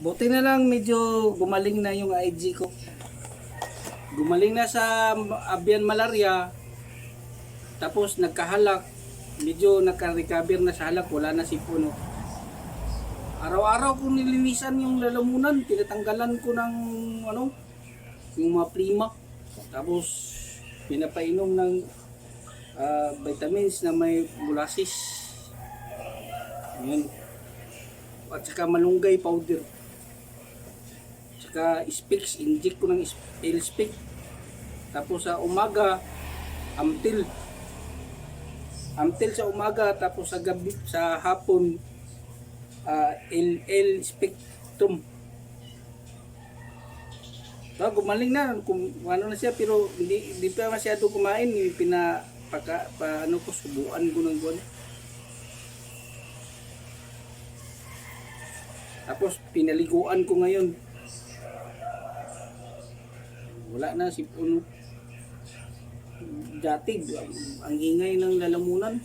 Buti na lang medyo gumaling na yung IG ko. Gumaling na sa avian malaria. Tapos nagkahalak. Medyo nagka-recover na sa halak. Wala na si Puno. Araw-araw ko nilinisan yung lalamunan. Tinatanggalan ko ng ano, yung mga prima. Tapos pinapainom ng ah, vitamins na may molasses. Yun. At saka malunggay powder. Saka speaks, inject ko ng L-speak. Tapos sa umaga, amtil. Amtil sa umaga, tapos sa gabi, sa hapon, uh, L spectrum. So, gumaling na kung ano na siya pero hindi hindi pa masyado kumain, Yung pina paka, pa, ano ko subuan ko ng buwan. Tapos pinaliguan ko ngayon. Wala na si Puno. Datig, ang, ang ingay ng lalamunan.